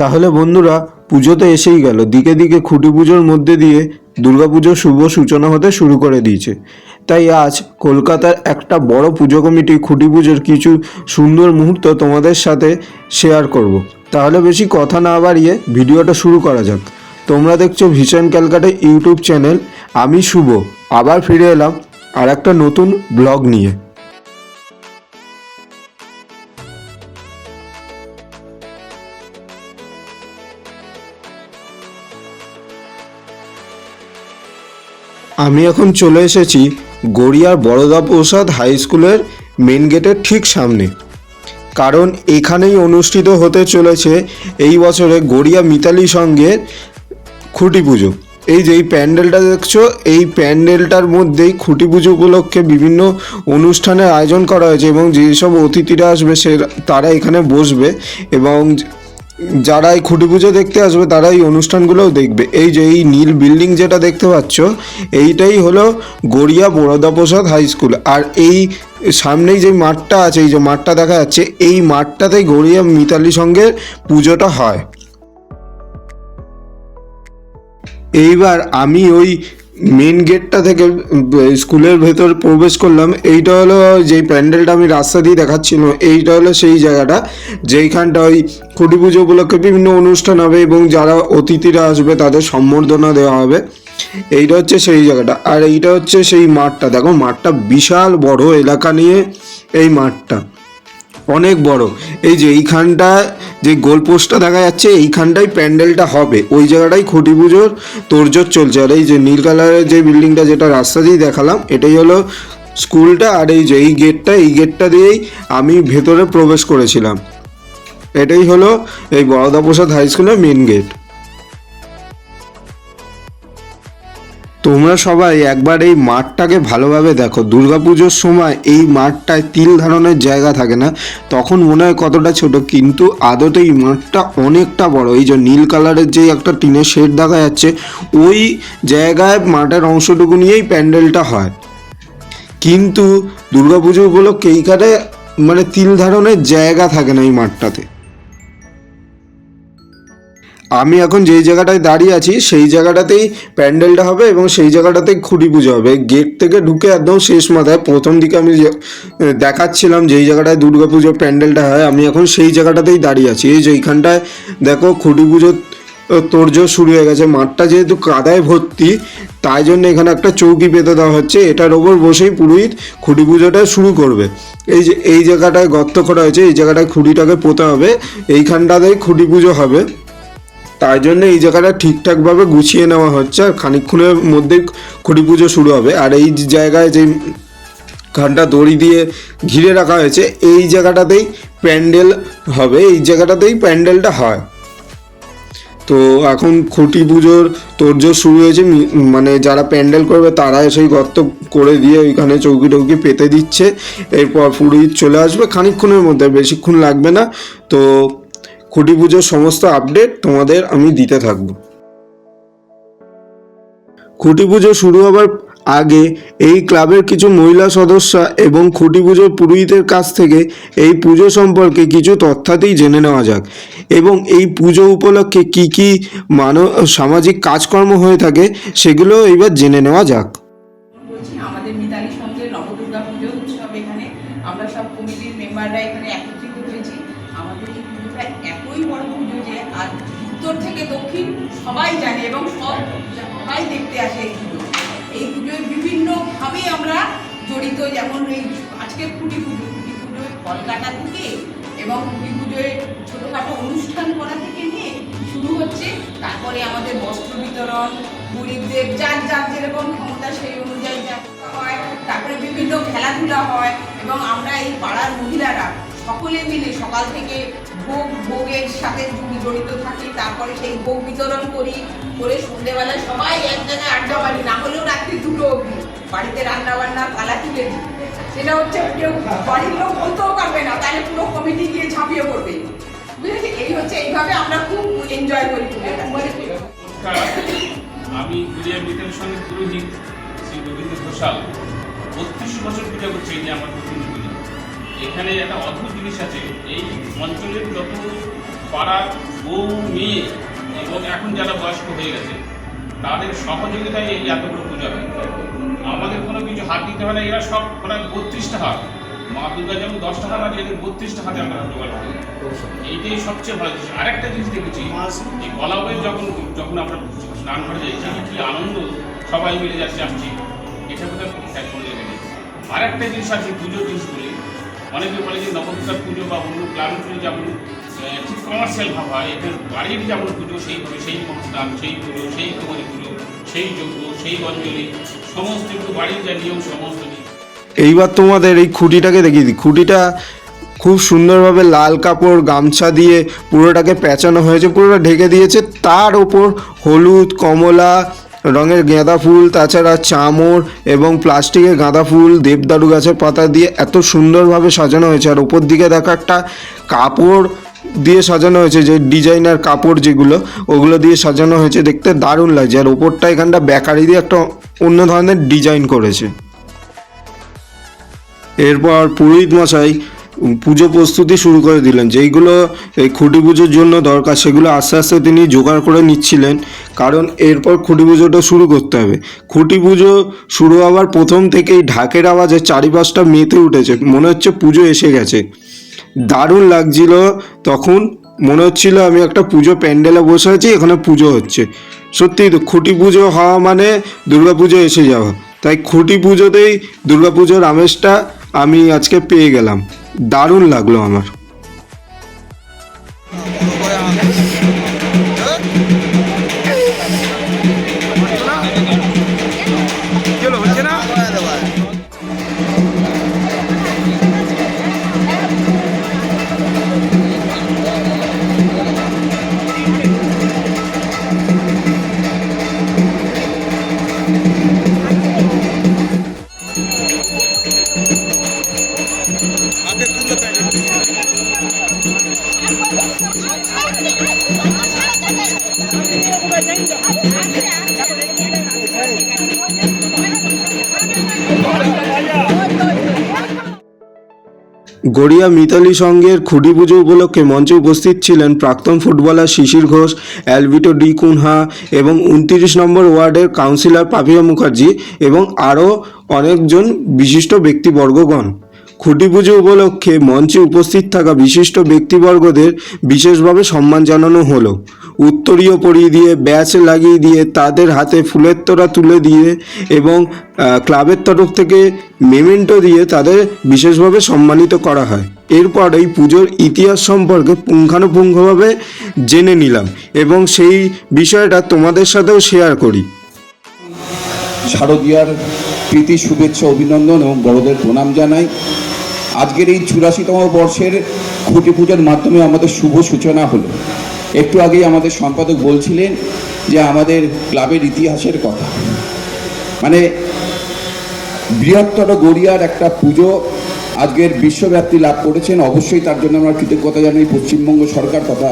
তাহলে বন্ধুরা পুজো তো এসেই গেল। দিকে দিকে খুঁটি পুজোর মধ্যে দিয়ে দুর্গাপুজোর শুভ সূচনা হতে শুরু করে দিয়েছে। তাই আজ কলকাতার একটা বড় পুজো কমিটি খুঁটি পুজোর কিছু সুন্দর মুহূর্ত তোমাদের সাথে শেয়ার করব। তাহলে বেশি কথা না বাড়িয়ে ভিডিওটা শুরু করা যাক। তোমরা দেখছ ভীষণ ক্যালকাটা ইউটিউব চ্যানেল। আমি শুভ, আবার ফিরে এলাম আর একটা নতুন ব্লগ নিয়ে। আমি এখন চলে এসেছি গড়িয়ার বড়দা প্রসাদ হাই স্কুলের মেন গেটের ঠিক সামনে। কারণ এখানেই অনুষ্ঠিত হতে চলেছে এই বছরে গড়িয়া মিতালি সঙ্গে খুঁটি পুজো। এই যে এই প্যান্ডেলটা দেখছ, এই প্যান্ডেলটার মধ্যেই খুঁটি পুজো উপলক্ষে বিভিন্ন অনুষ্ঠানের আয়োজন করা হয়েছে এবং যেসব অতিথিরা আসবে সে তারা এখানে বসবে এবং যারা এই খুঁটি পুজো দেখতে আসবে তারা এই অনুষ্ঠানগুলোও দেখবে। এই যে এই নীল বিল্ডিং যেটা দেখতে পাচ্ছ, এইটাই হলো গড়িয়া বরদা প্রসাদ হাই স্কুল। আর এই সামনেই যে মাঠটা আছে, এই যে মাঠটা দেখা যাচ্ছে, এই মাঠটাতেই গড়িয়া মিতালি সঙ্গে পুজোটা হয়। এইবার আমি ওই মেন গেটটা থেকে স্কুলের ভেতর প্রবেশ করলাম, এইটা হলো যেই প্যান্ডেলটা আমি রাস্তা দিয়ে দেখাচ্ছিল এইটা হলো সেই জায়গাটা যেইখানটা ওই খুঁটি পুজো উপলক্ষে বিভিন্ন অনুষ্ঠান হবে এবং যারা অতিথিরা আসবে তাদের সম্বর্ধনা দেওয়া হবে। এইটা হচ্ছে সেই জায়গাটা, আর এইটা হচ্ছে সেই মাঠটা, দেখো মাঠটা বিশাল বড় এলাকা নিয়ে এই মাঠটা, অনেক বড়। এই যে এইখানটা যে গোল পোস্টটা দেখা যাচ্ছে এইখানটাই প্যান্ডেলটা হবে। ওই জায়গাটাই খুঁটি পুজোর তোরজোর চলছে। আর এই যে নীল কালারের যে বিল্ডিংটা যেটা রাস্তা দিয়ে দেখালাম, এটাই হলো স্কুলটা আর এই যে এই গেটটা এই গেটটা দিয়েই আমি ভেতরে প্রবেশ করেছিলাম। এটাই হলো এই বরদা প্রসাদ হাই স্কুলের মেন গেট। তোমরা সবাই একবার এই মাঠটাকে ভালোভাবে দেখো। দুর্গাপুজোর সময় এই মাঠটায় তিল ধারণের জায়গা থাকে না। তখন মনে হয় কতটা ছোট, কিন্তু আদতে এই মাঠটা অনেকটা বড়। এই যে নীল কালারের যে একটা টিনের শেড দেখা যাচ্ছে, ওই জায়গায় মাঠের অংশটুকু নিয়েই প্যান্ডেলটা হয়। কিন্তু দুর্গাপুজো উপলক্ষে এইখানে মানে তিল ধারণের জায়গা থাকে না এই মাঠটাতে। আমি এখন যেই জায়গাটায় দাঁড়িয়ে আছি, সেই জায়গাটাতেই প্যান্ডেলটা হবে এবং সেই জায়গাটাতেই খুঁটি পুজো হবে। গেট থেকে ঢুকে একদম শেষ মাথায় প্রথম দিকে আমি দেখাচ্ছিলাম যেই জায়গাটায় দুর্গা পুজোর প্যান্ডেলটা হয়, আমি এখন সেই জায়গাটাতেই দাঁড়িয়ে আছি। এই যে এইখানটায় দেখো খুঁটি পুজোর তোরজোর শুরু হয়ে গেছে। মাঠটা যেহেতু কাদায় ভর্তি, তাই জন্য এখানে একটা চৌকি পেতে দেওয়া হচ্ছে। এটার ওপর বসেই পুরোহিত খুঁটি পুজোটা শুরু করবে। এই যে, এই জায়গাটায় গর্ত করা হয়েছে, এই জায়গাটায় খুঁটিটাকে পোতা হবে। এইখানটাতেই খুঁটি পুজো হবে। তাই জন্য এই জায়গাটা ঠিকঠাকভাবে গুছিয়ে নেওয়া হচ্ছে আর খানিকক্ষণের মধ্যেই খুঁটি পুজো শুরু হবে। আর এই জায়গায় যে খানটা দড়ি দিয়ে ঘিরে রাখা হয়েছে, এই জায়গাটাতেই প্যান্ডেল হবে। এই জায়গাটাতেই প্যান্ডেলটা হয়। তো এখন খুঁটি পুজোর তোরজোর শুরু হয়েছে। মানে যারা প্যান্ডেল করবে তারা সেই গর্ত করে দিয়ে ওইখানে চৌকি টৌকি পেতে দিচ্ছে। এরপর পুরোহিত চলে আসবে। খানিকক্ষণের মধ্যে, বেশিক্ষণ লাগবে না। তো খুঁটি পুজোর সমস্ত আপডেট তোমাদের আমি দিতে থাকব। খুঁটি পুজো শুরু হবার আগে এই ক্লাবের কিছু মহিলা সদস্য এবং খুঁটি পুজোর পুরোহিতের কাছ থেকে এই পুজো সম্পর্কে কিছু তথ্যাতেই জেনে নেওয়া যাক এবং এই পুজো উপলক্ষে কি কি মানব সামাজিক কাজকর্ম হয়ে থাকে সেগুলো এবার জেনে নেওয়া যাক। বিভিন্নভাবে আমরা জড়িত, যেমন এই আজকে খুঁটি পুজো। খুঁটি পুজোয় ফল কাটা থেকে এবং খুঁটি পুজোয় ছোটোখাটো অনুষ্ঠান করা থেকে নিয়ে শুরু হচ্ছে। তারপরে আমাদের বস্ত্র বিতরণ গরিবদের যার যার যেরকম ক্ষমতা সেই অনুযায়ী যা হয়, তারপরে বিভিন্ন খেলাধুলা হয় এবং আমরা এই পাড়ার মহিলারা সকলে মিলে সকাল থেকে ভোগ, ভোগের সাথে জড়িত থাকি, তারপরে সেই ভোগ বিতরণ করি, করে সন্ধ্যেবেলায় সবাই এক জায়গায় আড্ডা মারি, না হলেও রাত্রি দুটো অবধি। বাড়িতে রান্না বান্না পালা তুলে সেটা হচ্ছে কেউ বাড়ির লোক বলতেও পারবে না, তাহলে পুরো কমিটি গিয়ে ঝাঁপিয়ে পড়বে। বুঝেছি? এই হচ্ছে, এইভাবে আমরা খুব এনজয় করি আমি পুরিয়া বিজ্ঞান সঙ্গে পুরোহিত শ্রী রবীন্দ্র ঘোষাল। বত্রিশ বছর পূজা করছে এই যে আমার প্রথম এখানে একটা অদ্ভুত জিনিস আছে। এই অঞ্চলের যত পাড়ার বউ, মেয়ে এবং এখন যারা বয়স্ক হয়ে গেছে, তাদের সহযোগিতায় এই এত বড় পূজা হয়। আমাদের কোনো কিছু হাত দিতে হয় না, এরা সব প্রায় বত্রিশটা হাত। মা দুর্গা যেমন দশটা হাত আছে, এদের বত্রিশটা হাতে আমরা জোগাড় করি। এইটাই সবচেয়ে ভালো জিনিস। আরেকটা জিনিস দেখেছি, এই কলাবের যখন যখন আমরা স্নান করে যাই কি আনন্দ? সবাই মিলে যাচ্ছে, আসছি। এটা এক কোনো জায়গায় নেই। আরেকটা জিনিস আছে পুজোর জিনিস বলি। অনেকে বলে যে নবদুর্গার পুজো বা অন্য ক্লাবের পুজো যেমন ঠিক কমার্শিয়াল ভাব এদের বাড়ির যেমন পুজো, সেইভাবে, সেই অনুষ্ঠান সেই পুজো, সেই কুমারী পুজো। সেই সেই সমস্ত একটু বাড়ির যা, নিয়ম সমস্ত এইবার তোমাদের এই খুঁটিটাকে দেখিয়ে দিই। খুঁটিটা খুব সুন্দরভাবে লাল কাপড়, গামছা দিয়ে পুরোটাকে পেঁচানো হয়েছে, পুরোটা ঢেকে দিয়েছে। তার ওপর হলুদ, কমলা, রঙের গাঁদা ফুল, তাছাড়া চামড় এবং প্লাস্টিকের গাঁদা ফুল, দেবদারু গাছের পাতা দিয়ে এত সুন্দরভাবে সাজানো হয়েছে। আর ওপর দিকে দেখা একটা কাপড় দিয়ে সাজানো হয়েছে, যে ডিজাইনার কাপড় যেগুলো, ওগুলো দিয়ে সাজানো হয়েছে, দেখতে দারুণ লাগছে। আর ওপরটা এখানটা বেকারি দিয়ে একটা অন্য ধরনের ডিজাইন করেছে। এরপর পুরোহিত মশাই পুজো প্রস্তুতি শুরু করে দিলেন। যেইগুলো এই খুঁটি পুজোর জন্য দরকার, সেগুলো আস্তে আস্তে তিনি জোগাড় করে নিচ্ছিলেন। কারণ এরপর খুঁটি পুজোটা শুরু করতে হবে। খুঁটি পুজো শুরু হওয়ার প্রথম থেকেই ঢাকের আওয়াজে চারিপাশটা মেতে উঠেছে। মনে হচ্ছে পুজো এসে গেছে। দারুণ লাগছিল। তখন মনে হচ্ছিল আমি একটা পুজো প্যান্ডেলে বসে আছি, এখানে পুজো হচ্ছে। সত্যি তো, খুঁটি পুজো হওয়া মানে দুর্গা পুজো এসে যাওয়া। তাই খুঁটি পুজোতেই দুর্গা পুজোর আমেজটা আমি আজকে পেয়ে গেলাম। দারুণ লাগল আমার। গড়িয়া মিতালি সংঘের খুঁটি পুজো উপলক্ষে মঞ্চে উপস্থিত ছিলেন প্রাক্তন footballer Shishir Ghosh, Alvito D Cunha এবং উনত্রিশ নম্বর ওয়ার্ডের কাউন্সিলর পাপিয়া মুখার্জি এবং আরও অনেকজন বিশিষ্ট ব্যক্তিবর্গগণ। খুঁটি পুজো উপলক্ষে মঞ্চে উপস্থিত থাকা বিশিষ্ট ব্যক্তিবর্গদের বিশেষভাবে সম্মান জানানো হলো। উত্তরীয় পরিয়ে দিয়ে ব্যাচ লাগিয়ে দিয়ে তাদের হাতে ফুলের তোড়া তুলে দিয়ে এবং ক্লাবের তরফ থেকে মেমেন্টো দিয়ে তাদের বিশেষভাবে সম্মানিত করা হয়। এরপর এই পুজোর ইতিহাস সম্পর্কে পুঙ্খানুপুঙ্খভাবে জেনে নিলাম এবং সেই বিষয়টা তোমাদের সাথেও শেয়ার করি। শারদীয়ার প্রীতি, শুভেচ্ছা, অভিনন্দন এবং বড়দের প্রণাম জানাই। আজকের এই চুরাশিতম বর্ষের খুঁটি পূজার মাধ্যমে আমাদের শুভ সূচনা হলো। একটু আগেই আমাদের সম্পাদক বলছিলেন যে আমাদের ক্লাবের ইতিহাসের কথা। মানে বৃহত্তর গড়িয়ার একটা পুজো আজকের বিশ্বব্যাপ্তি লাভ করেছেন। অবশ্যই তার জন্য আমরা কৃতজ্ঞতা জানাই পশ্চিমবঙ্গ সরকার তথা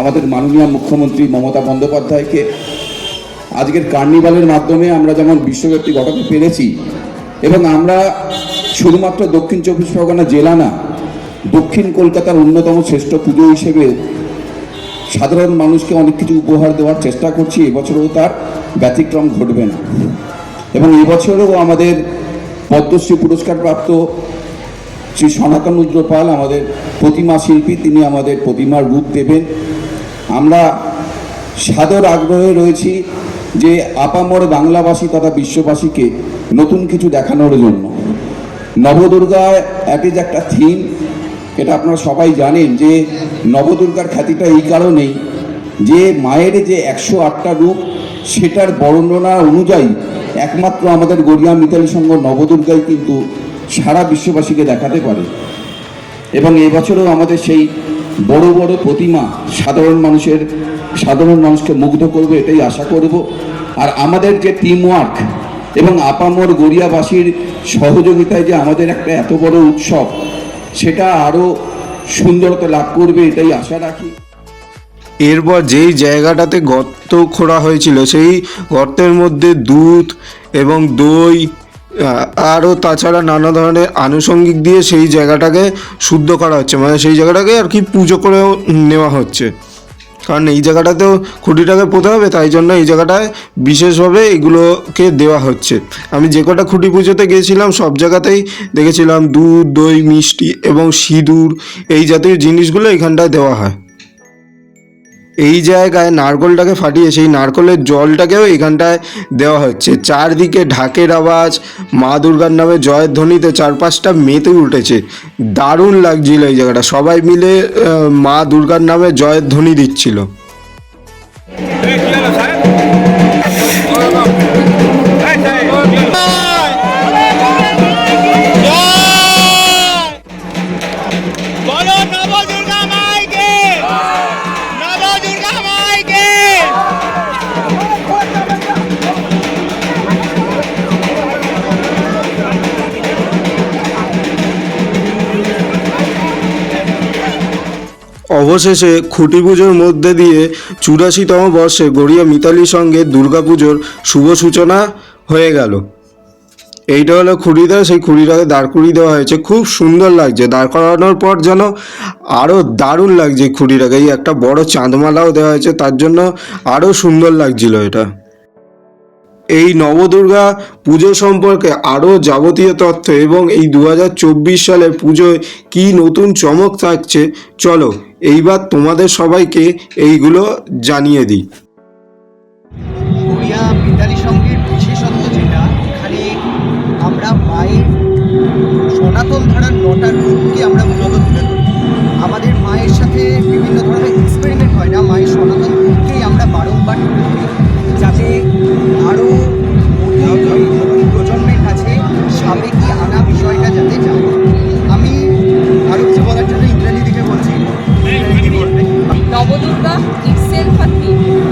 আমাদের মাননীয় মুখ্যমন্ত্রী মমতা বন্দ্যোপাধ্যায়কে। আজকের কার্নিভালের মাধ্যমে আমরা যেমন বিশ্বব্যাপী ঘটাতে পেরেছি এবং আমরা শুধুমাত্র দক্ষিণ চব্বিশ পরগনা জেলা না, দক্ষিণ কলকাতার অন্যতম শ্রেষ্ঠ পুজো হিসেবে সাধারণ মানুষকে অনেক কিছু উপহার দেওয়ার চেষ্টা করছি, এবছরও তার ব্যতিক্রম ঘটবে না। এবং এবছরও আমাদের পদ্মশ্রী পুরস্কার প্রাপ্ত শ্রী সনাতন পাল আমাদের প্রতিমা শিল্পী, তিনি আমাদের প্রতিমার রূপ দেবেন। আমরা সাদর আগ্রহে রয়েছি যে আপামর বাংলাভাষী তথা বিশ্ববাসীকে নতুন কিছু দেখানোর জন্য। নবদুর্গা এক যে একটা থিম এটা আপনারা সবাই জানেন যে নবদুর্গার খ্যাতিটা এই কারণেই যে মায়ের যে একশো আটটা রূপ, সেটার বর্ণনা অনুযায়ী একমাত্র আমাদের গড়িয়া মিতালি সংঘ নবদুর্গাই কিন্তু সারা বিশ্ববাসীকে দেখাতে পারে। এবং এবছরও আমাদের সেই বড় বড় প্রতিমা সাধারণ মানুষের, সাধারণ মানুষকে মুগ্ধ করবে, এটাই আশা করব। আর আমাদের যে টিম ওয়ার্ক এবং আপামর গড়িয়াবাসীর সহযোগিতায় যে আমাদের একটা এত বড় উৎসব, সেটা আরও সুন্দরতা লাভ করবে, এটাই আশা রাখি। এরপর যেই জায়গাটাতে গর্ত খোঁড়া হয়েছিল, সেই গর্তের মধ্যে দুধ এবং দই আরও তাছাড়া নানা ধরনের আনুষঙ্গিক দিয়ে সেই জায়গাটাকে শুদ্ধ করা হচ্ছে। মানে সেই জায়গাটাকে আর কি পুজো করেও নেওয়া হচ্ছে। কারণ এই জায়গাটাতেও খুঁটিটাকে পোতে হবে, তাই জন্য এই জায়গাটায় বিশেষভাবে এগুলোকে দেওয়া হচ্ছে। আমি যে কটা খুঁটি পুজোতে গিয়েছিলাম, সব জায়গাতেই দেখেছিলাম দুধ, দই, মিষ্টি এবং সিঁদুর, এই জাতীয় জিনিসগুলো এখানটায় দেওয়া হয়। এই জায়গায় নারকলটাকে ফাটিয়ে, সেই নারকলের জলটাকেও এখানটায় দেওয়া হচ্ছে। চারদিকে ঢাকের আওয়াজ, মা দুর্গার নামে জয়ের ধ্বনিতে চারপাশটা মেতে উঠেছে। দারুণ লাগছিল এই জায়গাটা। সবাই মিলে মা দুর্গার নামে জয়ের ধ্বনি দিচ্ছিল। অবশেষে খুঁটি পুজোর মধ্যে দিয়ে চুরাশিতম বর্ষে গড়িয়া মিতালির সঙ্গে দুর্গা পুজোর শুভ সূচনা হয়ে গেল। এইটা হলো খুঁড়িটা সেই খুঁড়িটাকে দাঁড় করিয়ে দেওয়া হয়েছে। খুব সুন্দর লাগছে দাঁড় করানোর পর যেন আরও দারুণ লাগছে খুঁড়িটাকে এই একটা বড় চাঁদমালাও দেওয়া হয়েছে, তার জন্য আরও সুন্দর লাগছিল এটা। এই নবদুর্গা পুজো সম্পর্কে আরও যাবতীয় তথ্য এবং এই দু সালে পুজোয় কী নতুন চমক থাকছে, চলো এইবার তোমাদের সবাইকে এইগুলো জানিয়ে দিই।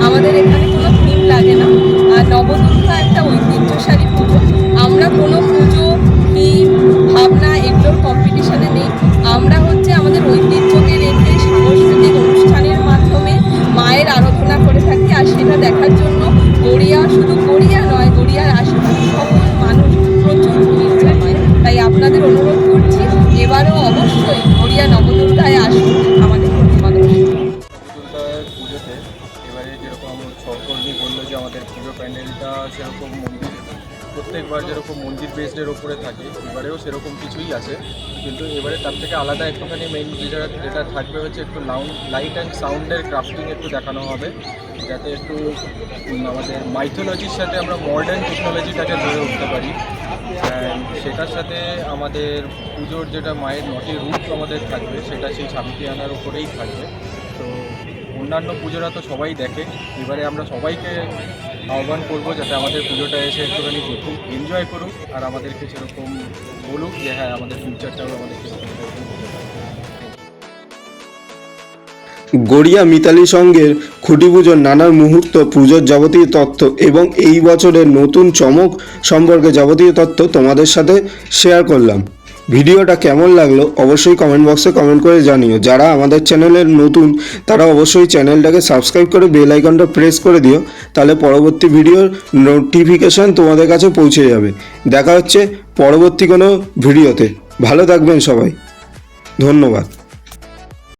আমাদের এখানে কোনো থিম লাগে না। আর নবদুর্গা একটা ঐতিহ্যশালী পুজো। আমরা কোনো পুজো থিম ভাবনা এগুলোর কম্পিটিশনে নেই। আমরা হচ্ছে আমাদের ঐতিহ্যকে রেখে সাংস্কৃতিক অনুষ্ঠানের মাধ্যমে মায়ের আরাধনা করে থাকি। আর সেটা দেখার জন্য গড়িয়া শুধু গড়িয়া নয়, গড়িয়ার আশেপাশে সকল মানুষ প্রচুর ভিড় জমায় তাই আপনাদের অনুরোধ করছি, এবারেও অবশ্যই গড়িয়া নবদুর্গায় আসুন। প্রত্যেকবার যেরকম মন্দির বেসডের ওপরে থাকে, এবারেও সেরকম কিছুই আছে। কিন্তু এবারে তার থেকে আলাদা একটুখানি মেইন যেটা যেটা থাকবে হচ্ছে একটু লাউন্ড লাইট অ্যান্ড সাউন্ডের ক্রাফটিং একটু দেখানো হবে। যাতে একটু আমাদের মাইথোলজির সাথে আমরা মডার্ন টেকনোলজিটাকে ধরে উঠতে পারি। সেটার সাথে আমাদের পুজোর যেটা মায়ের নটি রূপ আমাদের থাকবে, সেটা সেই সাবিত্রী আনার উপরেই থাকবে। তো অন্যান্য পুজোরা তো সবাই দেখে। এবারে আমরা সবাইকে আহ্বান করব যাতে আমাদের পুজোটা এসে একটুখানি দেখুক এনজয় করুক, আর আমাদেরকে সেরকম বলুক যে হ্যাঁ আমাদের ফিউচারটাও আমাদের সেরকম টাইপের হতে পারে গড়িয়া মিতালি সঙ্গের খুঁটি পুজোর নানা মুহূর্ত, পুজোর যাবতীয় তথ্য এবং এই বছরের নতুন চমক সম্পর্কে যাবতীয় তথ্য তোমাদের সাথে শেয়ার করলাম। ভিডিওটা কেমন লাগল অবশ্যই কমেন্ট বক্সে কমেন্ট করে জানিও। যারা আমাদের চ্যানেলের নতুন, তারা অবশ্যই চ্যানেলটাকে সাবস্ক্রাইব করে বেল আইকনটা প্রেস করে দিও, তাহলে পরবর্তী ভিডিওর নোটিফিকেশান তোমাদের কাছে পৌঁছে যাবে। দেখা হচ্ছে পরবর্তী কোনো ভিডিওতে ভালো থাকবেন সবাই। ধন্যবাদ।